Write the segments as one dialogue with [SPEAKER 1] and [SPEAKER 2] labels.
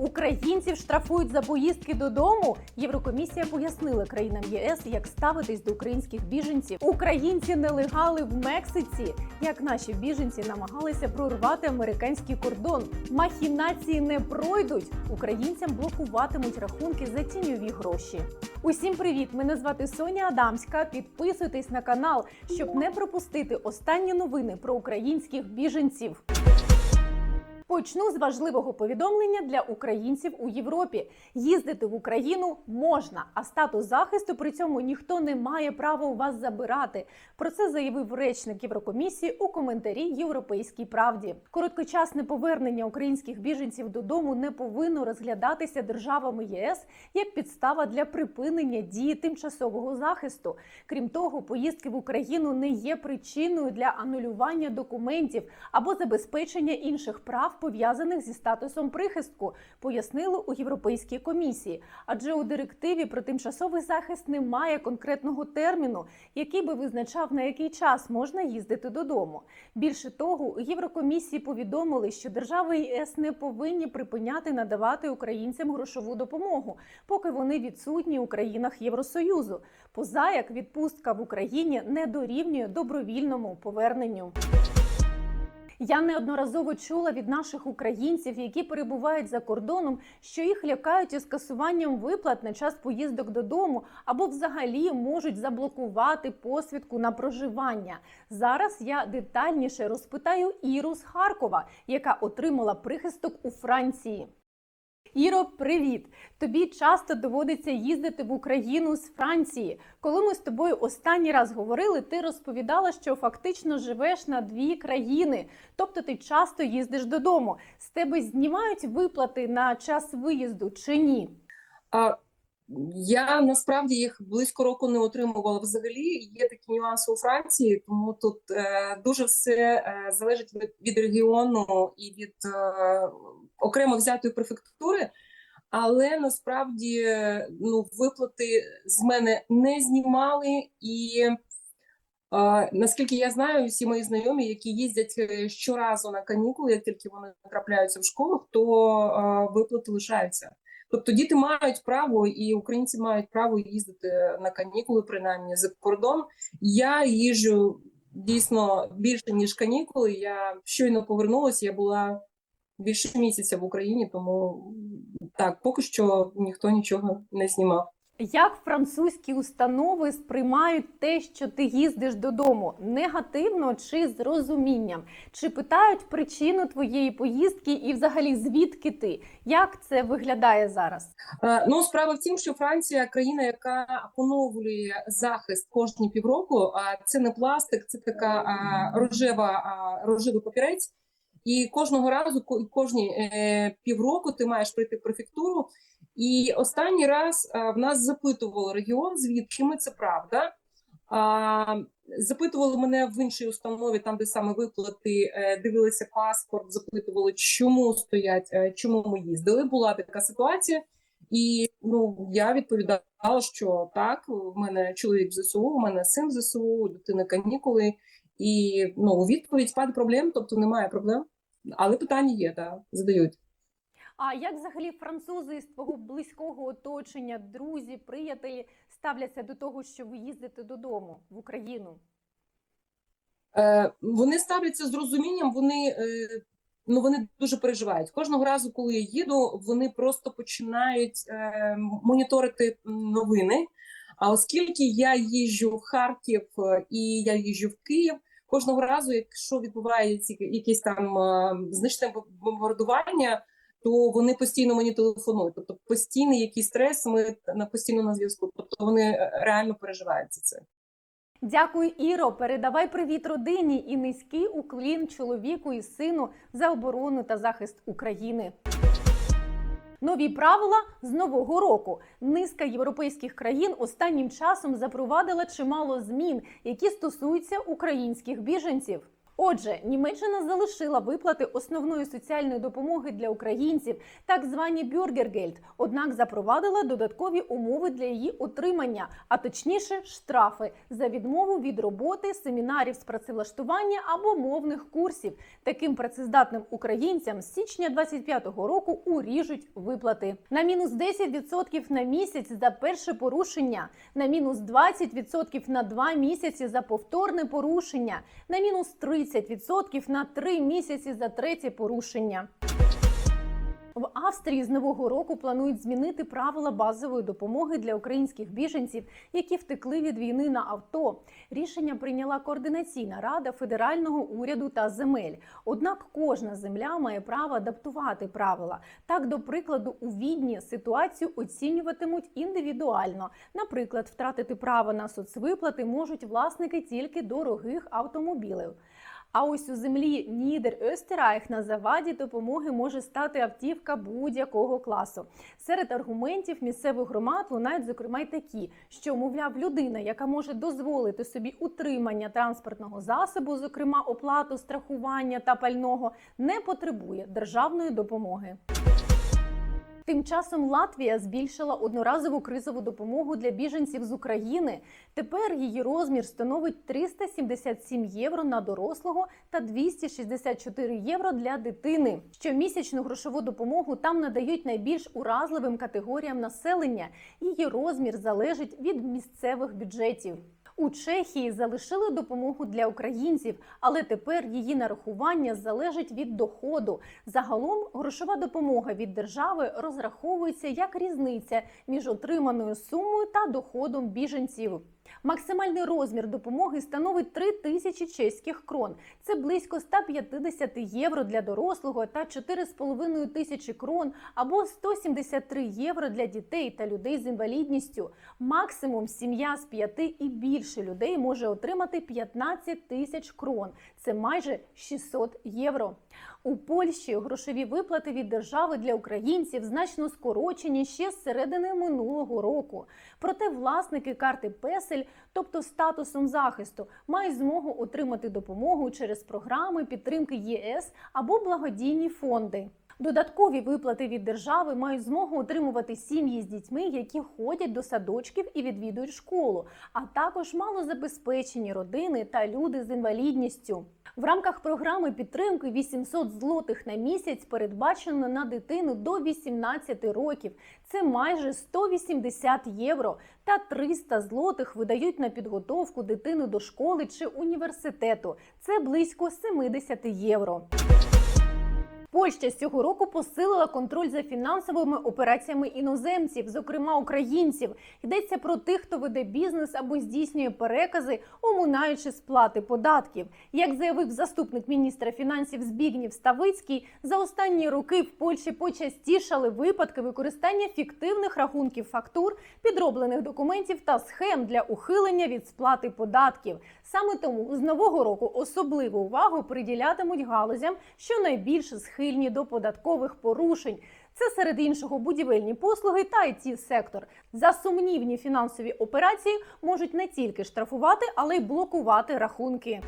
[SPEAKER 1] Українців штрафують за поїздки додому. Єврокомісія пояснила країнам ЄС, як ставитись до українських біженців. Українці нелегали в Мексиці. Як наші біженці намагалися прорвати американський кордон. Махінації не пройдуть. Українцям блокуватимуть рахунки за тіньові гроші. Усім привіт! Мене звати Соня Адамська. Підписуйтесь на канал, щоб не пропустити останні новини про українських біженців. Почну з важливого повідомлення для українців у Європі. Їздити в Україну можна, а статус захисту при цьому ніхто не має права у вас забирати. Про це заявив речник Єврокомісії у коментарі Європейській правді. Короткочасне повернення українських біженців додому не повинно розглядатися державами ЄС як підстава для припинення дії тимчасового захисту. Крім того, поїздки в Україну не є причиною для анулювання документів або забезпечення інших прав пов'язаних зі статусом прихистку, пояснили у Європейській комісії. Адже у директиві про тимчасовий захист немає конкретного терміну, який би визначав на який час можна їздити додому. Більше того, у Єврокомісії повідомили, що держави ЄС не повинні припиняти надавати українцям грошову допомогу, поки вони відсутні у країнах Євросоюзу. Поза як відпустка в Україні не дорівнює добровільному поверненню. Я неодноразово чула від наших українців, які перебувають за кордоном, що їх лякають із скасуванням виплат на час поїздок додому або взагалі можуть заблокувати посвідку на проживання. Зараз я детальніше розпитаю Іру з Харкова, яка отримала прихисток у Франції. Іро, привіт! Тобі часто доводиться їздити в Україну з Франції. Коли ми з тобою останній раз говорили, ти розповідала, що фактично живеш на дві країни, тобто ти часто їздиш додому. З тебе знімають виплати на час виїзду чи ні?
[SPEAKER 2] А я насправді їх близько року не отримувала взагалі. Є такі нюанси у Франції, тому тут е, дуже все е, залежить від, від регіону і від е, окремо взятої префектури. Але насправді ну, виплати з мене не знімали, і е, наскільки я знаю, всі мої знайомі, які їздять е, щоразу на канікули, як тільки вони трапляються в школах, то е, виплати лишаються. Тобто діти мають право, і українці мають право їздити на канікули, принаймні за кордон. Я їжджу дійсно більше ніж канікули. Я щойно повернулася. Я була більше місяця в Україні, тому так поки що ніхто нічого не знімав.
[SPEAKER 1] Як французькі установи сприймають те, що ти їздиш додому, негативно чи з розумінням? Чи питають причину твоєї поїздки і, взагалі, звідки ти? Як це виглядає зараз?
[SPEAKER 2] Е, Ну, справа в тім, що Франція країна, яка поновлює захист кожні півроку. А це не пластик, це така рожева рожевий папірець. І кожного разу, ко- кожні е, півроку, ти маєш прийти в префектуру. І останній раз а, в нас запитували регіон, звідки ми це правда. А, запитували мене в іншій установі, там де саме виплати, е, дивилися паспорт, запитували, чому стоять, е, чому ми їздили. Була така ситуація. І ну я відповідала, що так, у мене чоловік в ЗСУ, у мене син в ЗСУ, у дитини канікули. І ну, у відповідь пад проблем, тобто немає проблем. Але питання є, да, задають.
[SPEAKER 1] А як взагалі французи з твого близького оточення, друзі, приятелі ставляться до того, що ви їздите додому в Україну?
[SPEAKER 2] Е, вони ставляться з розумінням, вони, е, ну, вони дуже переживають. Кожного разу, коли я їду, вони просто починають е, моніторити новини. А оскільки я їжджу в Харків е, і я їжджу в Київ, кожного разу, якщо відбувається якесь там значне бомбардування, то вони постійно мені телефонують. Тобто постійний якийсь стрес, ми на постійно на зв'язку. Тобто вони е, реально переживають за це.
[SPEAKER 1] Дякую, Іро. Передавай привіт родині і низький уклін чоловіку і сину за оборону та захист України. Нові правила з нового року. Низка європейських країн останнім часом запровадила чимало змін, які стосуються українських біженців. Отже, Німеччина залишила виплати основної соціальної допомоги для українців, так звані бюргергельд, однак запровадила додаткові умови для її отримання, а точніше штрафи за відмову від роботи, семінарів з працевлаштування або мовних курсів. Таким працездатним українцям з січня 25-го року уріжуть виплати на мінус 10% на місяць за перше порушення, на мінус 20% на два місяці за повторне порушення, на мінус 30% на три місяці за третє порушення. В Австрії з нового року планують змінити правила базової допомоги для українських біженців, які втекли від війни на авто. Рішення прийняла координаційна рада федерального уряду та земель. Однак кожна земля має право адаптувати правила. Так, до прикладу, у відні ситуацію оцінюватимуть індивідуально. Наприклад, втратити право на соцвиплати можуть власники тільки дорогих автомобілів. А ось у землі Нідер Остерайх на заваді допомоги може стати автівка будь-якого класу. Серед аргументів місцевих громад лунають зокрема й такі, що мовляв людина, яка може дозволити собі утримання транспортного засобу, зокрема оплату страхування та пального, не потребує державної допомоги. Тим часом Латвія збільшила одноразову кризову допомогу для біженців з України. Тепер її розмір становить 377 євро на дорослого та 264 євро для дитини. Щомісячну грошову допомогу там надають найбільш уразливим категоріям населення. Її розмір залежить від місцевих бюджетів. У Чехії залишили допомогу для українців, але тепер її нарахування залежить від доходу. Загалом грошова допомога від держави розраховується як різниця між отриманою сумою та доходом біженців. Максимальний розмір допомоги становить 3 тисячі чеських крон. Це близько 150 євро для дорослого та 4,5 тисячі крон або 173 євро для дітей та людей з інвалідністю. Максимум сім'я з п'яти і більше людей може отримати 15 тисяч крон. Це майже 600 євро. У Польщі грошові виплати від держави для українців значно скорочені ще з середини минулого року. Проте власники карти Песель, тобто статусом захисту, мають змогу отримати допомогу через програми підтримки ЄС або благодійні фонди. Додаткові виплати від держави мають змогу отримувати сім'ї з дітьми, які ходять до садочків і відвідують школу, а також малозабезпечені родини та люди з інвалідністю. В рамках програми підтримки 800 злотих на місяць передбачено на дитину до 18 років. Це майже 180 євро та 300 злотих видають на підготовку дитини до школи чи університету. Це близько 70 євро. Польща цього року посилила контроль за фінансовими операціями іноземців, зокрема українців. Йдеться про тих, хто веде бізнес або здійснює перекази, оминаючи сплати податків. Як заявив заступник міністра фінансів Збігнів Ставицький, за останні роки в Польщі почастішали випадки використання фіктивних рахунків фактур, підроблених документів та схем для ухилення від сплати податків. Саме тому з нового року особливу увагу приділятимуть галузям, що найбільше схильні до податкових порушень. Це серед іншого будівельні послуги та it сектор. За сумнівні фінансові операції можуть не тільки штрафувати, але й блокувати рахунки.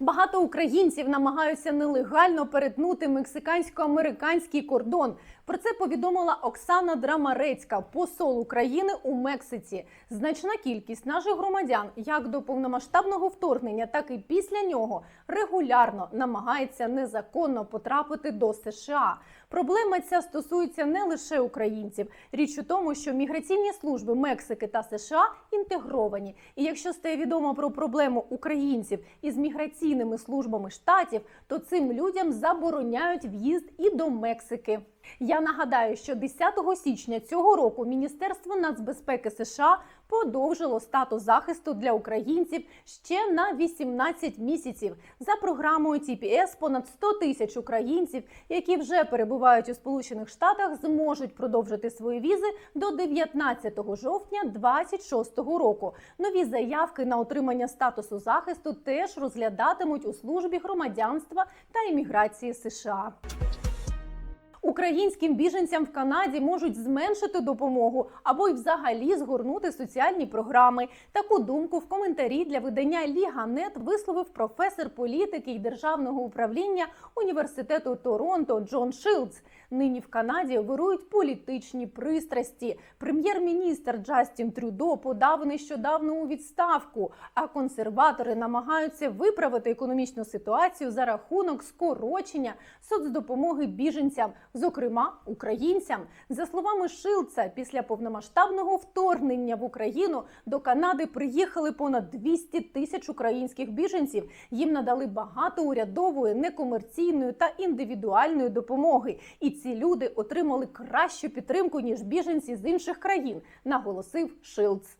[SPEAKER 1] Багато українців намагаються нелегально перетнути мексикансько-американський кордон. Про це повідомила Оксана Драмарецька, посол України у Мексиці. Значна кількість наших громадян, як до повномасштабного вторгнення, так і після нього, регулярно намагається незаконно потрапити до США. Проблема ця стосується не лише українців. Річ у тому, що міграційні служби Мексики та США інтегровані. І якщо стає відомо про проблему українців із міграційними службами штатів, то цим людям забороняють в'їзд і до Мексики. Я нагадаю, що 10 січня цього року Міністерство нацбезпеки США подовжило статус захисту для українців ще на 18 місяців. За програмою TPS понад 100 тисяч українців, які вже перебувають у Сполучених Штатах, зможуть продовжити свої візи до 19 жовтня 2026 року. Нові заявки на отримання статусу захисту теж розглядатимуть у службі громадянства та імміграції США. Українським біженцям в Канаді можуть зменшити допомогу або й взагалі згорнути соціальні програми. Таку думку в коментарі для видання Ліга.нет висловив професор політики і державного управління університету Торонто Джон Шилдс. Нині в Канаді вирують політичні пристрасті. Прем'єр-міністр Джастін Трюдо подав нещодавно у відставку, а консерватори намагаються виправити економічну ситуацію за рахунок скорочення соцдопомоги біженцям, зокрема українцям. За словами Шилца, після повномасштабного вторгнення в Україну до Канади приїхали понад 200 тисяч українських біженців. Їм надали багато урядової, некомерційної та індивідуальної допомоги. І ці люди отримали кращу підтримку ніж біженці з інших країн, наголосив Шилц.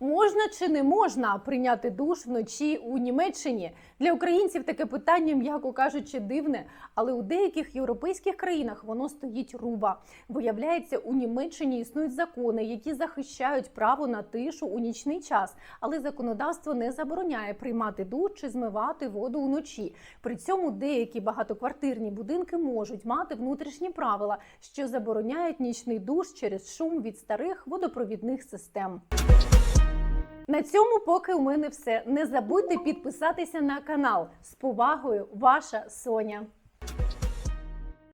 [SPEAKER 1] Можна чи не можна прийняти душ вночі у Німеччині? Для українців таке питання, м'яко кажучи, дивне, але у деяких європейських країнах воно стоїть руба. Виявляється, у Німеччині існують закони, які захищають право на тишу у нічний час, але законодавство не забороняє приймати душ чи змивати воду уночі. При цьому деякі багатоквартирні будинки можуть мати внутрішні правила, що забороняють нічний душ через шум від старих водопровідних систем. На цьому поки у мене все. Не забудьте підписатися на канал. З повагою, ваша Соня.